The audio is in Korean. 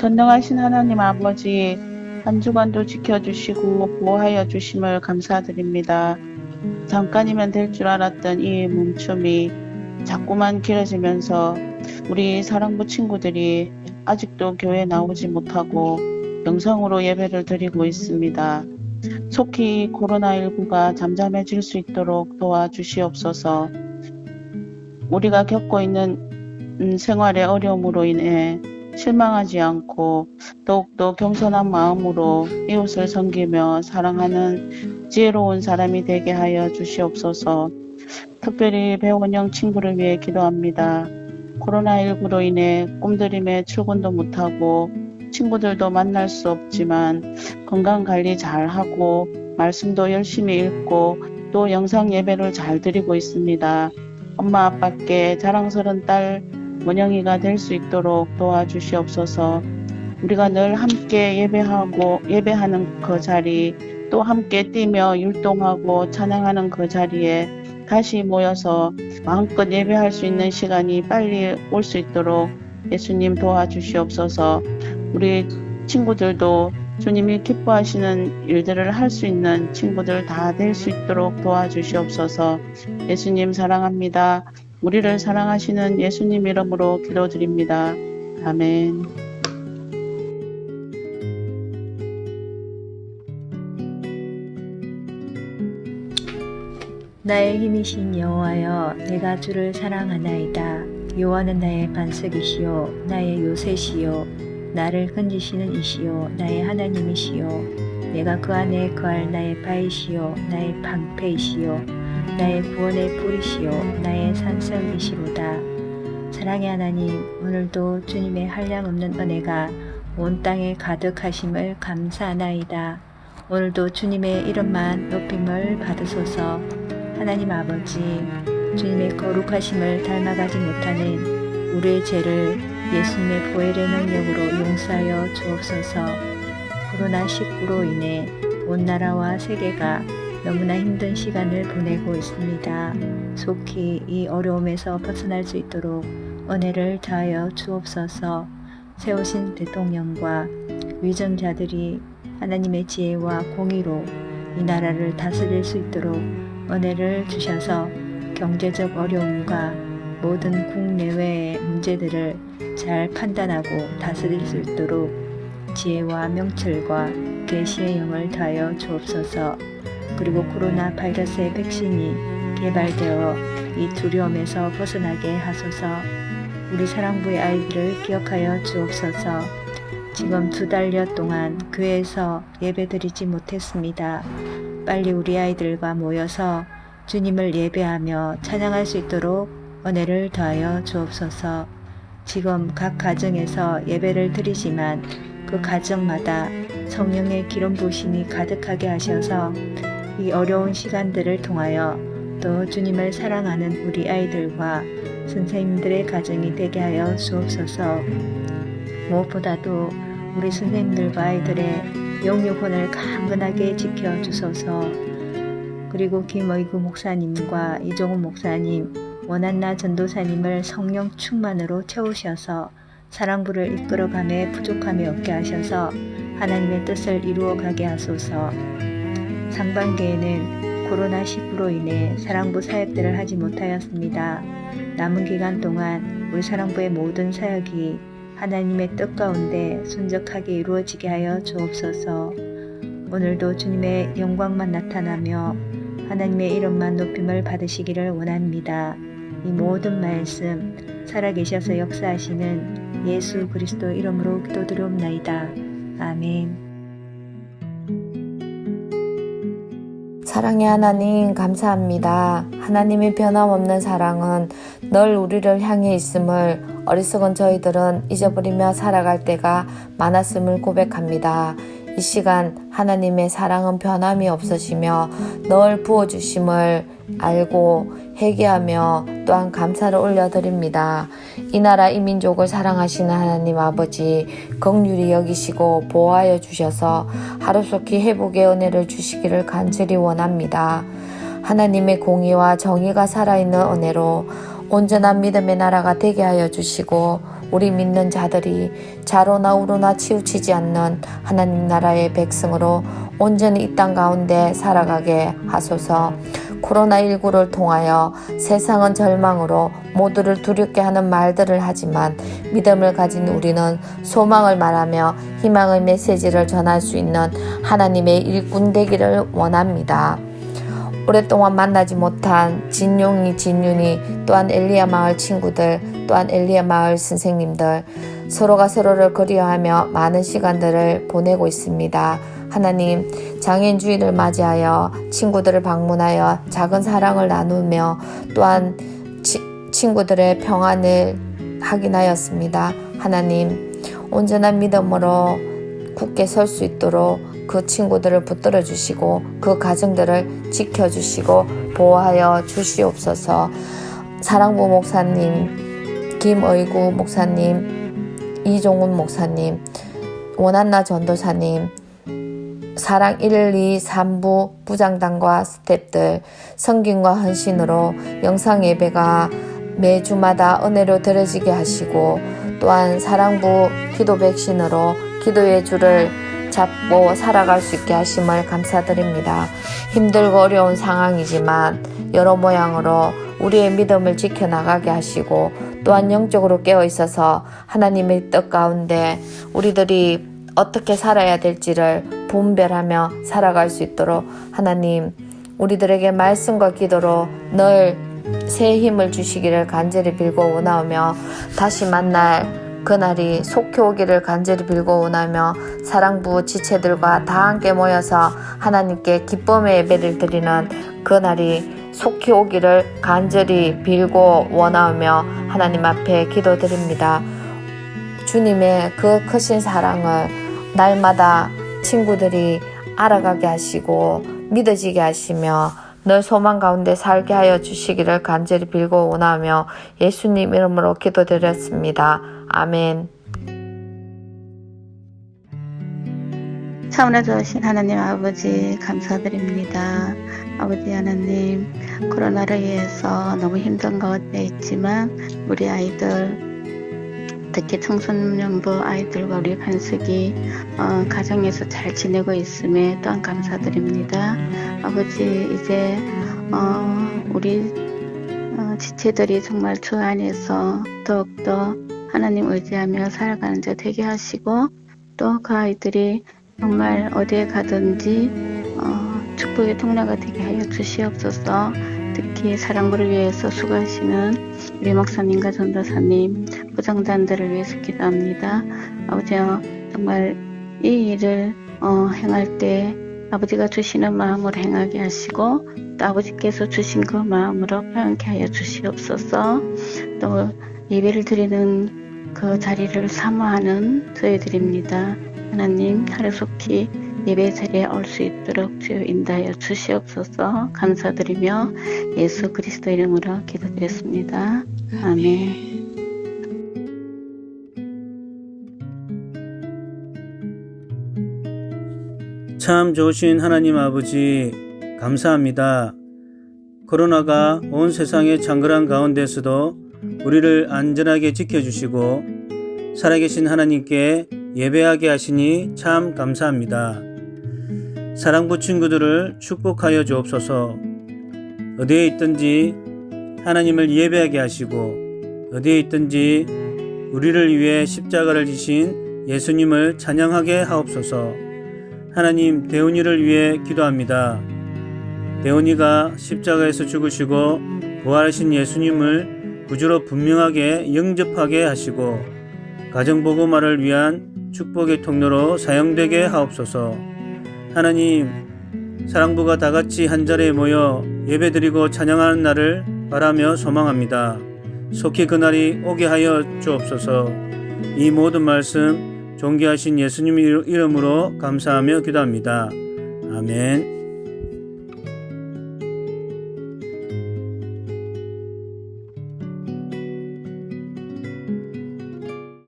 전능하신 하나님 아버지 한 주간도 지켜주시고 보호하여 주심을 감사드립니다. 잠깐이면 될 줄 알았던 이 멈춤이 자꾸만 길어지면서 우리 사랑부 친구들이 아직도 교회 나오지 못하고 영상으로 예배를 드리고 있습니다. 속히 코로나19가 잠잠해질 수 있도록 도와주시옵소서. 우리가 겪고 있는 음, 생활의 어려움으로 인해 실망하지 않고 더욱더 겸손한 마음으로 이웃을 섬기며 사랑하는 지혜로운 사람이 되게 하여 주시옵소서. 특별히 배원영 친구를 위해 기도합니다. 코로나19로 인해 꿈들임에 출근도 못하고 친구들도 만날 수 없지만 건강 관리 잘 하고 말씀도 열심히 읽고 또 영상 예배를 잘 드리고 있습니다. 엄마 아빠께 자랑스러운 딸 원영이가 될 수 있도록 도와주시옵소서. 우리가 늘 함께 예배하고 예배하는 그 자리 또 함께 뛰며 율동하고 찬양하는 그 자리에 다시 모여서 마음껏 예배할 수 있는 시간이 빨리 올 수 있도록 예수님 도와주시옵소서. 우리 친구들도 주님이 기뻐하시는 일들을 할 수 있는 친구들 다 될 수 있도록 도와주시옵소서. 예수님 사랑합니다. 우리를 사랑하시는 예수님 이름으로 기도드립니다. 아멘. 나의 힘이신 여호와여 내가 주를 사랑하나이다 여호와는 나의 반석이시요 나의 요새시요 나를 건지시는 이시요 나의 하나님이시요 내가 그 안에 거할 나의 바이시요 나의 방패이시요 나의 구원의 뿌리시요 나의 산성이시로다. 사랑의 하나님 오늘도 주님의 한량없는 은혜가 온 땅에 가득하심을 감사하나이다. 오늘도 주님의 이름만 높임을 받으소서. 하나님 아버지, 주님의 거룩하심을 닮아가지 못하는 우리의 죄를 예수님의 보혈의 능력으로 용서하여 주옵소서. 코로나19로 인해 온 나라와 세계가 너무나 힘든 시간을 보내고 있습니다. 속히 이 어려움에서 벗어날 수 있도록 은혜를 다하여 주옵소서. 세우신 대통령과 위정자들이 하나님의 지혜와 공의로 이 나라를 다스릴 수 있도록 은혜를 주셔서 경제적 어려움과 모든 국내외의 문제들을 잘 판단하고 다스릴 수 있도록 지혜와 명철과 계시의 영을 다하여 주옵소서. 그리고 코로나 바이러스의 백신이 개발되어 이 두려움에서 벗어나게 하소서. 우리 사랑부의 아이들을 기억하여 주옵소서. 지금 두 달여 동안 교회에서 예배드리지 못했습니다. 빨리 우리 아이들과 모여서 주님을 예배하며 찬양할 수 있도록 은혜를 더하여 주옵소서. 지금 각 가정에서 예배를 드리지만 그 가정마다 성령의 기름 부심이 가득하게 하셔서 이 어려운 시간들을 통하여 또 주님을 사랑하는 우리 아이들과 선생님들의 가정이 되게 하여 주옵소서. 무엇보다도 우리 선생님들과 아이들의 영육혼을 강건하게 지켜 주소서. 그리고 김의구 목사님과 이종훈 목사님, 원한나 전도사님을 성령 충만으로 채우셔서 사랑부를 이끌어감에 부족함이 없게 하셔서 하나님의 뜻을 이루어 가게 하소서. 상반기에는 코로나19로 인해 사랑부 사역들을 하지 못하였습니다. 남은 기간 동안 우리 사랑부의 모든 사역이 하나님의 뜻 가운데 순적하게 이루어지게 하여 주옵소서. 오늘도 주님의 영광만 나타나며 하나님의 이름만 높임을 받으시기를 원합니다. 이 모든 말씀 살아계셔서 역사하시는 예수 그리스도 이름으로 기도드리옵나이다. 아멘. 사랑의 하나님 감사합니다. 하나님의 변함없는 사랑은 늘 우리를 향해 있음을 어리석은 저희들은 잊어버리며 살아갈 때가 많았음을 고백합니다. 이 시간 하나님의 사랑은 변함이 없으시며 늘 부어주심을 알고 회개하며 또한 감사를 올려드립니다. 이 나라 이 민족을 사랑하시는 하나님 아버지 긍휼히 여기시고 보호하여 주셔서 하루속히 회복의 은혜를 주시기를 간절히 원합니다. 하나님의 공의와 정의가 살아있는 은혜로 온전한 믿음의 나라가 되게 하여 주시고 우리 믿는 자들이 자로나 우로나 치우치지 않는 하나님 나라의 백성으로 온전히 이 땅 가운데 살아가게 하소서. 코로나19를 통하여 세상은 절망으로 모두를 두렵게 하는 말들을 하지만 믿음을 가진 우리는 소망을 말하며 희망의 메시지를 전할 수 있는 하나님의 일꾼 되기를 원합니다. 오랫동안 만나지 못한 진용이 진윤이 또한 엘리야 마을 친구들 또한 엘리야 마을 선생님들 서로가 서로를 그리워하며 많은 시간들을 보내고 있습니다. 하나님 장애인 주일을 맞이하여 친구들을 방문하여 작은 사랑을 나누며 또한 치, 친구들의 평안을 확인하였습니다. 하나님 온전한 믿음으로 굳게 설 수 있도록 그 친구들을 붙들어 주시고 그 가정들을 지켜 주시고 보호하여 주시옵소서. 사랑부 목사님, 김의구 목사님, 이종훈 목사님, 원한나 전도사님, 사랑 1, 2, 3부 부장단과 스탭들 성김과 헌신으로 영상 예배가 매주마다 은혜로 드려지게 하시고 또한 사랑부 기도 백신으로 기도의 줄을 잡고 살아갈 수 있게 하심을 감사드립니다. 힘들고 어려운 상황이지만 여러 모양으로 우리의 믿음을 지켜나가게 하시고 또한 영적으로 깨어 있어서 하나님의 뜻 가운데 우리들이 어떻게 살아야 될지를 분별하며 살아갈 수 있도록 하나님 우리들에게 말씀과 기도로 늘 새 힘을 주시기를 간절히 빌고 원하오며 다시 만날 그날이 속히 오기를 간절히 빌고 원하며 사랑부 지체들과 다 함께 모여서 하나님께 기쁨의 예배를 드리는 그날이 속히 오기를 간절히 빌고 원하오며 하나님 앞에 기도드립니다. 주님의 그 크신 사랑을 날마다 친구들이 알아가게 하시고 믿어지게 하시며 늘 소망 가운데 살게 하여 주시기를 간절히 빌고 원하며 예수님 이름으로 기도드렸습니다. 아멘. 차원에 좋으신 하나님 아버지 감사드립니다. 아버지 하나님 코로나로 인해서 너무 힘든 가운데 있지만 우리 아이들 특히 청소년부 아이들과 우리 간석이 어, 가정에서 잘 지내고 있음에 또한 감사드립니다. 아버지 이제 어, 우리 어, 지체들이 정말 주 안에서 더욱더 하나님 의지하며 살아가는 자 되게 하시고 또 그 아이들이 정말 어디에 가든지 어, 축복의 통로가 되게 하여 주시옵소서. 특히 사랑부를 위해서 수고하시는 우리 목사님과 전도사님, 부장단들을 위해서 기도합니다. 아버지여 정말 이 일을 어, 행할 때 아버지가 주시는 마음으로 행하게 하시고 또 아버지께서 주신 그 마음으로 표현케 하여 주시옵소서. 또 예배를 드리는 그 자리를 사모하는 저희들입니다. 하나님 하루속히 예배 자리에 올 수 있도록 주여 인도하여 주시옵소서 감사드리며 예수 그리스도 이름으로 기도드렸습니다. 아멘. 참 좋으신 하나님 아버지, 감사합니다. 코로나가 온 세상의 장글한 가운데서도 우리를 안전하게 지켜주시고 살아계신 하나님께 예배하게 하시니 참 감사합니다. 사랑부 친구들을 축복하여 주옵소서 어디에 있든지 하나님을 예배하게 하시고 어디에 있든지 우리를 위해 십자가를 지신 예수님을 찬양하게 하옵소서 하나님 대훈이를 위해 기도합니다. 대훈이가 십자가에서 죽으시고 부활하신 예수님을 구주로 분명하게 영접하게 하시고 가정보고마를 위한 축복의 통로로 사용되게 하옵소서. 하나님, 사랑부가 다 같이 한 자리에 모여 예배드리고 찬양하는 날을 바라며 소망합니다. 속히 그날이 오게 하여 주옵소서. 이 모든 말씀 존귀하신 예수님 이름으로 감사하며 기도합니다. 아멘.